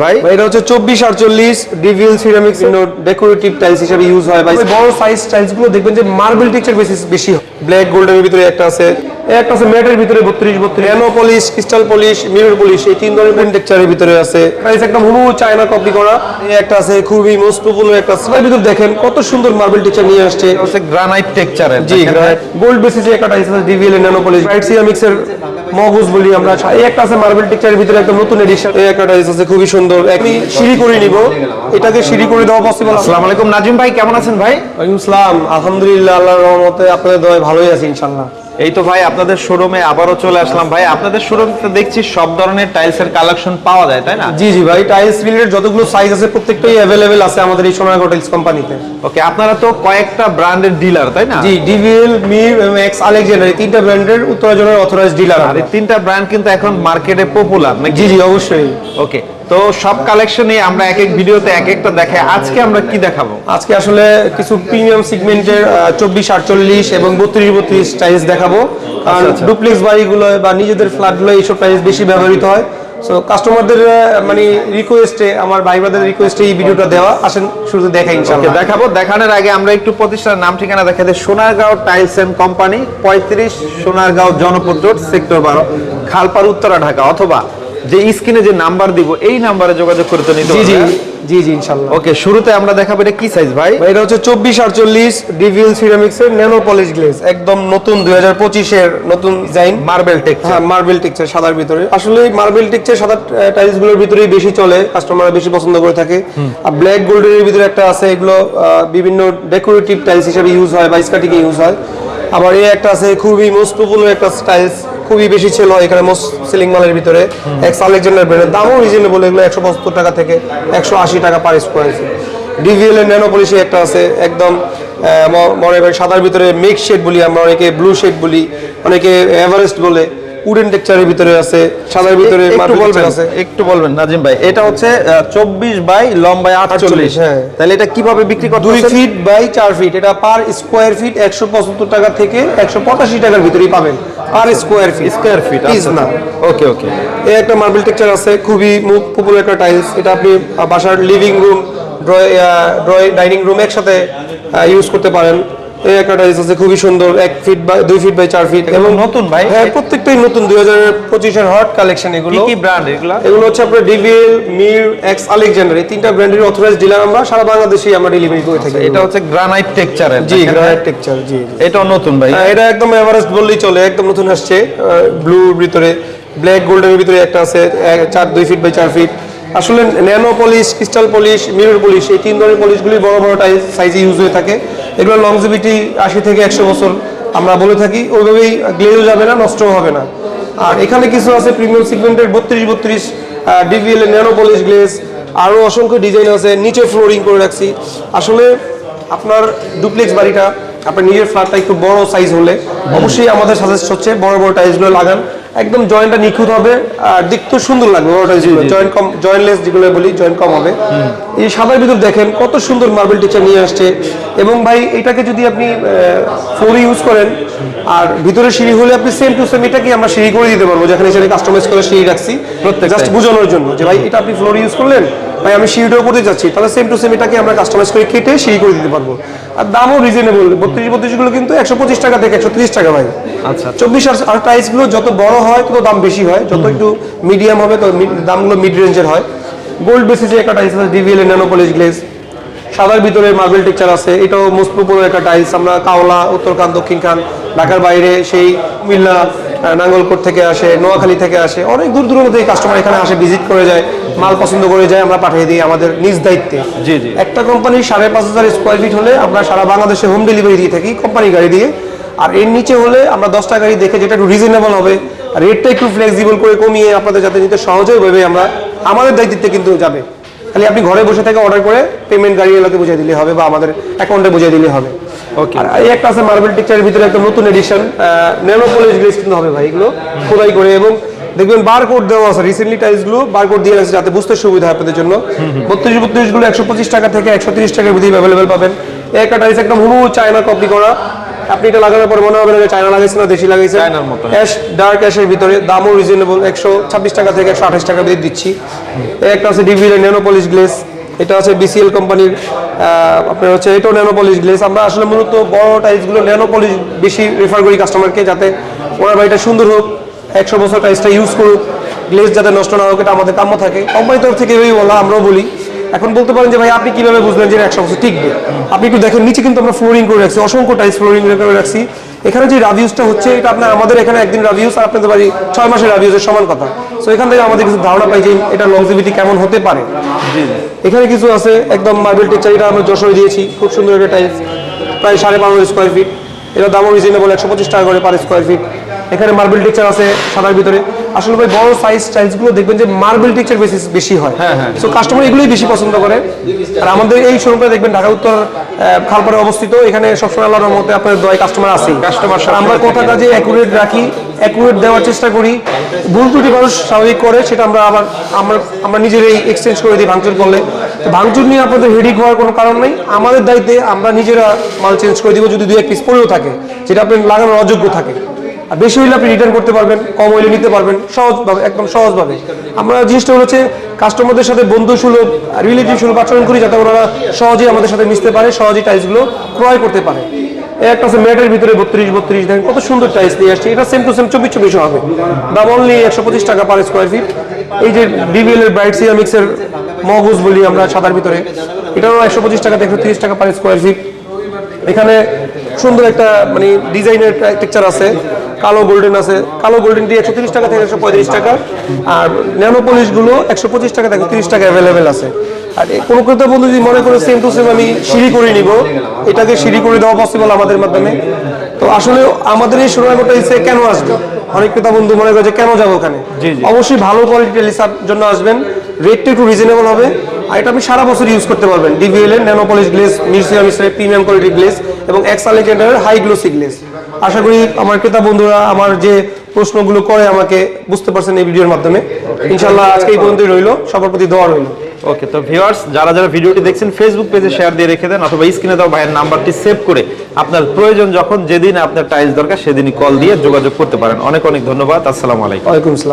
ভাই। এটা হচ্ছে চব্বিশ আটচল্লিশ ডিভিএল সিরামিক্স ডেকোরেটিভ টাইলস হিসেবে ইউজ হয়। ভাই বড় সাইজ টাইলসগুলো দেখবেন যে মার্বেল টেক্সচার বেশি বেশি ব্ল্যাক গোল্ডের ভিতরে একটা আছে। একটা আছে ম্যাটের ভিতরে বত্রিশ বত্রিশ। Nano polish crystal polish mirror polish এই তিন ধরনের টেক্সচারের ভিতরে আছে। প্রাইস একদম হুবু চায়না কপি করা। এই একটা আছে খুবই মোস্ট পপুলার একটা আছে। ভিতরে দেখেন কত সুন্দর মার্বেল টেক্সচার নিয়ে আসছে। হচ্ছে গ্রানাইট টেক্সচারের জি গোল্ড বেসিসে একটা আছে ডিভিএল ন্যানো পলিশ। ব্রাইট সিরামিক্সের মগজ বলি আমরা। এই একটা আছে মার্বেল টেক্সচারের ভিতরে একটা নতুন এডিশন এই একটা আছে খুবই সুন্দর। আমি সিঁড়ি করে নিব। এটাকে সিঁড়ি করে দেওয়া পসিবল আসসালামু আলাইকুম নাজিম ভাই কেমন আছেন ভাই? ওয়ালাইকুম আসসালাম। আলহামদুলিল্লাহ আল্লাহর রহমতে আপনাদের দয় ভালোই আছি ইনশাআল্লাহ। এই তো ভাই আপনাদের শোরুমে আবারও চলে আসলাম ভাই। আপনাদের শোরুমে দেখছি সব ধরনের টাইলসের কালেকশন পাওয়া যায় তাই না? জি জি ভাই টাইলস রিলেটেড যতগুলো সাইজ আছে প্রত্যেকটাই অ্যাভেলেবেল আছে আমাদের এই সোনার হোটেলস কোম্পানিতে ওকে আপনারা তো কয়েকটা ব্র্যান্ডের ডিলার তাই না? জি ডিভিএল মির এবং এক্স আলেকজান্ডার এই তিনটা ব্র্যান্ডের উত্তরাজনের অথরাইজ ডিলার আর এই তিনটা ব্র্যান্ড কিন্তু এখন মার্কেটে পপুলার নাকি? জি জি অবশ্যই। ওকে তো সব কালেকশনই আমরা এক এক ভিডিওতে এক একটা দেখাই। আজকে আমরা কি দেখাবো? আজকে আসলে কিছু প্রিমিয়াম সিগমেন্টের চব্বিশ আটচল্লিশ এবং বত্রিশ বত্রিশ টাইলস দেখাবো। কারণ আচ্ছা। ডুপ্লেক্স বাড়িগুলো বা নিজেদের ফ্ল্যাটগুলো এইসব টাইলস বেশি ব্যবহৃত হয়। সো কাস্টমারদের মানে রিকোয়েস্টে আমার ভাই ব্রাদের রিকোয়েস্টে এই ভিডিওটা দেওয়া। আসেন শুরুতে দেখাই ইনশাআল্লাহ। দেখাবো। দেখানোর আগে আমরা একটু প্রতিষ্ঠানের নাম ঠিকানা দেখাতে সোনারগাঁও টাইলস এন্ড কোম্পানি পঁয়ত্রিশ সোনারগাঁও জনপদ রোড সেক্টর বারো খালপার উত্তরা ঢাকা অথবা যে স্ক্রিনে যে নাম্বার দিব এই নাম্বারে যোগাযোগ করে তো নিতে জি জি জি জি ইনশাআল্লাহ ওকে শুরুতে আমরা দেখাবো এটা কি সাইজ ভাই? এটা হচ্ছে চব্বিশ আটচল্লিশ ডিভিএল সিরামিক্স এর ন্যানো পলিশ গ্লেজ একদম নতুন দুই হাজার পঁচিশের নতুন ডিজাইন মার্বেল টেক্সচার হ্যাঁ মার্বেল টেক্সচার সাদার ভিতরে। আসলে এই মার্বেল টেক্সচার সাদা টাইলসগুলোর ভিতরেই বেশি চলে কাস্টমাররা বেশি পছন্দ করে থাকে। আর ব্ল্যাক গোল্ডের ভিতরে একটা আছে এগুলো বিভিন্ন ডেকোরেটিভ টাইলস হিসেবে ইউজ হয় বা স্কাটিং ইউজ হয়। আবার এই একটা আছে খুবই মোস্ট পপুলার একটা টাইলস খুবই বেশি ছিল এখানে মোস্ট সেলিং মালের ভিতরে। এক্স আলেকজান্ডার ব্র্যান্ডের দামও রিজনেবল এগুলো একশো পঁচাত্তর টাকা থেকে একশো আশি টাকা পার স্কোয়ার ইঞ্চি ডিভিএল এর ন্যানো পলিশি একটা আছে একদম মনে করেন সাদার ভিতরে মেক শেড বলি আমরা অনেকে ব্লু শেড বলি অনেকে এভারেস্ট বলে। উডেন টেক্সচারের ভিতরে আছে সাদার ভিতরে একটু বলবেন আছে। একটু বলবেন নাজিম ভাই এটা হচ্ছে চব্বিশ বাই লম্বায় আটচল্লিশ। 48, হ্যাঁ। তাহলে এটা কীভাবে বিক্রি করতে দুই ফিট বাই চার ফিট এটা পার স্কোয়ার ফিট একশো পঁচাত্তর টাকা থেকে একশো পঁচাশি টাকার ভিতরেই পাবেন per square feet. Square feet piece না। Okay okay. এই একটা মার্বেল টেক্সচার আছে খুবই পপুলার একটা টাইলস এটা আপনি বাসার living room drawing dining room একসাথে ইউজ করতে পারেন। এই একটা টাইলস আছে খুবই সুন্দর এক ফিট বাই দুই ফিট বাই চার ফিট এবং নতুন ভাই? হ্যাঁ প্রত্যেকটাই নতুন দুই হাজার পঁচিশের হট কালেকশন এগুলো। কি ব্র্যান্ড এগুলা? এগুলো হচ্ছে আপনার ডিভিএল মির এক্স আলেকজান্ডার এই তিনটা ব্র্যান্ডের অথরাইজ ডিলার আমরা সারা আমরা ডেলিভারি করে থাকি এটা হচ্ছে গ্রানাইট টেক্সচারের জি গ্রানাইট টেক্সচার জি এটাও নতুন ভাই। হ্যাঁ, এটা একদম এভারেস্ট বললেই চলে একদম নতুন আসছে। ব্লুর ভিতরে ব্ল্যাক গোল্ডের ভিতরে একটা আছে চার দুই ফিট বাই চার ফিট আসলে nano polish crystal polish mirror polish এই তিন ধরনের পলিশগুলি বড় বড় সাইজে ইউজ হয়ে থাকে। এগুলো লংজিভিটি আশি থেকে একশো বছর আমরা বলে থাকি। ওইভাবেই গ্লেজও যাবে না নষ্টও হবে না। আর এখানে কিছু আছে প্রিমিয়াম সিগমেন্টের বত্রিশ বত্রিশ ডিভিএল ন্যানো পলিশ গ্লেজ আরও অসংখ্য ডিজাইন আছে নিচে ফ্লোরিং করে রাখছি। আসলে আপনার ডুপ্লেক্স বাড়িটা আপনার নিজের ফ্ল্যাটটা একটু বড় সাইজ হলে অবশ্যই আমাদের সাজেস্ট হচ্ছে বড় বড় টাইলসগুলো লাগান। একদম জয়েন্টটা নিখুঁত হবে আর দেখতেও সুন্দর লাগবে টাইলসগুলো জয়েন্ট কম জয়েন্টলেস যেগুলো বলি জয়েন্ট কম হবে। এই সাদার ভিতর দেখেন কত সুন্দর মার্বেল টেক্সচার নিয়ে আসছে। এবং ভাই এটাকে যদি আপনি ফ্লোর ইউজ করেন আর ভিতরে সিঁড়ি হলে আপনি সেম টু সেম এটাকে আমরা সিঁড়ি করে দিতে পারব যেখানে সেটা কাস্টমাইজ করে সিঁড়ি রাখছি। জাস্ট বোঝানোর জন্য যে ভাই এটা আপনি ফ্লোর ইউজ করলেন ভাই আমি সিঁড়িটাও করতে যাচ্ছি তাহলে সেম টু সেম এটাকে আমরা কাস্টমাইজ করে কেটে সিঁড়ি করে দিতে পারব। আর দামও রিজনেবল বত্রিশ বত্রিশগুলো কিন্তু একশো পঁচিশ টাকা থেকে একশো ত্রিশ টাকা ভাই। আচ্ছা। চব্বিশ আর- প্রাইস টাইলসগুলো যত বড় হয় তত দাম বেশি হয়। যত একটু মিডিয়াম হবে তত দামগুলো মিড রেঞ্জের হয়। গোল্ড বেসিসে একটা টাইলস আছে ডিভিএল ন্যানো পলিশ গ্লেজ সাদার ভিতরে মার্বেল টেক্সচার আছে। এটাও মোস্ট পপুলার একটা টাইলস আমরা কাওলা উত্তরকান দক্ষিণখান ঢাকার বাইরে সেই কুমিল্লা আহ, নাঙ্গলকোট থেকে আসে নোয়াখালী থেকে আসে অনেক দূর দূরান্ত থেকে কাস্টমার এখানে আসে ভিজিট করে যায় মাল পছন্দ করে যায় আমরা পাঠিয়ে দিই আমাদের নিজ দায়িত্বে। জি, জি। একটা কোম্পানির সাড়ে পাঁচ হাজার স্কোয়ার ফিট হলে আমরা সারা বাংলাদেশে হোম ডেলিভারি দিয়ে থাকি কোম্পানি গাড়ি দিয়ে। আর এর নিচে হলে আমরা দশটা গাড়ি দেখে যেটা একটু রিজনেবল হবে রেটটা একটু ফ্লেক্সিবল করে কমিয়ে আপনাদের যাতে নিতে সহজে ভাবে আমরা আমাদের দায়িত্বে কিন্তু যাবে। খালি আপনি ঘরে বসে থেকে অর্ডার করে পেমেন্ট গাড়ি এলাকে বুঝিয়ে দিলে হবে বা আমাদের অ্যাকাউন্টে বুঝিয়ে দিলে হবে। Okay. আর এই একটা আছে মার্বেল টেক্সচারের ভিতরে একটা নতুন এডিশন ন্যানো পলিশ গ্লেস কিন্তু হবে ভাই এগুলো খোদাই করে। এবং দেখবেন বার কোড দেওয়া আছে রিসেন্টলি টাইলসগুলো বার কোড দিয়ে রাখছে যাতে বুঝতে সুবিধা হয় আপনাদের জন্য। বত্রিশ বত্রিশগুলো একশো পঁচিশ টাকা থেকে একশো তিরিশ টাকার ভিতরে অ্যাভেলেবেল পাবেন। একটা টাইলস একদম হুবু চায়না কপি করা। আপনি এটা লাগানোর পর মনে হবে না যে চায়না লাগাইছে না দেশি লাগাইছে। চায়নার মতো। অ্যাশ ডার্ক অ্যাশের ভিতরে দামও রিজনেবল একশো ছাব্বিশ টাকা থেকে একশো আঠাশ টাকা দিয়ে দিচ্ছি। একটা আছে ডিভিএল ন্যানো পলিশ গ্লেস এটা আছে বিসিএল কোম্পানির আপনার হচ্ছে এটাও ন্যানোপলিশ গ্লেস আমরা আসলে মূলত বড় টাইলসগুলো ন্যানো পলিশ বেশি রেফার করি কাস্টমারকে যাতে ওনার বাড়িটা সুন্দর হোক একশো বছর টাইলসটা ইউজ করুক গ্লেস যাতে নষ্ট না হোক এটা আমাদের কাম্য থাকে। কোম্পানির তরফ থেকে এভাবেই বলা আমরাও বলি। এখন বলতে পারেন যে ভাই আপনি কীভাবে বুঝলেন যে একশো বছর টিকবে? আপনি একটু দেখেন নিচে কিন্তু আমরা ফ্লোরিং করে রাখছি অসংখ্য টাইলস ফ্লোরিং করে রাখছি। এখানে যে রাভিউসটা হচ্ছে এটা আপনার আমাদের এখানে একদিন রাভিউস আর আপনাদের বাড়ি ছয় মাসের রাভিউসের সমান কথা। সো এখান থেকে আমাদের কিছু ধারণা পাই যে এটা লংজিভিটি কেমন হতে পারে। এখানে কিছু আছে একদম মার্বেল টেক্সচার এটা আমরা যশোরে দিয়েছি খুব সুন্দর একটা টাইলস প্রায় সাড়ে পনেরো স্কোয়ার ফিট এটা দামও রিজনেবল একশো পঁচিশ টাকা করে পার স্কোয়ার ফিট এখানে মার্বেল টেক্সচার আছে সাদার ভিতরে। আসলে ভাই বড় সাইজ টাইলসগুলো দেখবেন যে মার্বেল টেক্সচার বেশি বেশি হয়। হ্যাঁ, হ্যাঁ। সো কাস্টমার এগুলোই বেশি পছন্দ করে। আর আমাদের এই শোরুমটা দেখবেন ঢাকা উত্তর খালপাড়ে অবস্থিত। এখানে সবসময় আল্লাহর মধ্যে আপনার দয় কাস্টমার আছে। কাস্টমার সবসময় আমরা। কথাটা যে অ্যাকুরেট রাখি অ্যাকুরেট দেওয়ার চেষ্টা করি। ভুল ত্রুটি মানুষ স্বাভাবিক করে সেটা আমরা আবার আমরা আমরা নিজেরাই এক্সচেঞ্জ করে দিই ভাঙচুর করলে। তো ভাঙচুর নিয়ে আপনাদের হেডিক হওয়ার কোনো কারণ নেই। আমাদের দায়িত্বে আমরা নিজেরা মাল চেঞ্জ করে দিব যদি দুই এক পিস পড়েও থাকে যেটা আপনি লাগানোর অযোগ্য থাকে। বেশি হইলে আপনি রিটার্ন করতে পারবেন, কম হইলে নিতে পারবেন, সহজভাবে, একদম সহজভাবে। আমরা জিনিসটা হচ্ছে কাস্টমারদের সাথে বন্ধু সুলভ রিলেটিভ সুলভ আচরণ করি যাতে ওনারা সহজেই আমাদের সাথে মিশতে পারে, সহজেই টাইলসগুলো ক্রয় করতে পারে। একটা আছে ম্যাটের ভিতরে বত্রিশ বত্রিশ, দেখেন কত সুন্দর টাইলস নিয়ে আসছে। এটা সেম টু সেম চব্বিশ চব্বিশ হবে। দাম অনলি একশো পঁচিশ টাকা পার স্কোয়ার ফিট এই যে ডিবিএল এর ব্রাইট সিরামিক্সের মগজ বলি আমরা সাদার ভিতরে। এটাও একশো পঁচিশ টাকা একশো তিরিশ টাকা পার স্কোয়ার ফিট এখানে সুন্দর একটা মানে ডিজাইনের টেক্সচার আছে কালো গোল্ডেন আছে। কালো গোল্ডেন দিয়ে একশো তিরিশ টাকা থেকে একশো পঁয়ত্রিশ টাকা। আর ন্যানো পলিশগুলো একশো পঁচিশ টাকা থেকে তিরিশ টাকা অ্যাভেলেবেল আছে। আর কোনো ক্রেতা বন্ধু যদি মনে করে সেম টু সেম আমি সিঁড়ি করে নিব এটাকে সিঁড়ি করে দেওয়া পসিবল আমাদের মাধ্যমে। তো আসলে আমাদের এই সোনারগোটা ইসে কেন আসবে? অনেক ক্রেতা বন্ধু মনে করে যে কেন যাব ওখানে। অবশ্যই ভালো কোয়ালিটি লিসার জন্য আসবেন। রেটটা একটু রিজনেবল হবে। আর এটা আপনি সারা বছর ইউজ করতে পারবেন। ডিভিএল এর nano polish glaze museum premium quality glaze এবং এক্স আলেকজান্ডারের হাই গ্লোসি গ্লেস আশা করি আমার ক্রেতা বন্ধুরা আমার যে প্রশ্নগুলো করে আমাকে বুঝতে পারছেন এই ভিডিওর মাধ্যমে। ইনশাল্লাহ আজকে এই পর্যন্তই রইল। সবার প্রতি দোয়া রইল। ওকে তো ভিউয়ার্স যারা যারা ভিডিওটি দেখছেন ফেসবুক পেজে শেয়ার দিয়ে রেখে দেন অথবা স্ক্রিনে দাও ভাইয়ের নাম্বারটি সেভ করে আপনার প্রয়োজন যখন যেদিন আপনার টাইলস দরকার সেদিনই কল দিয়ে যোগাযোগ করতে পারেন। অনেক অনেক ধন্যবাদ। আসসালামু আলাইকুম। ওয়ালাইকুম আসসালাম।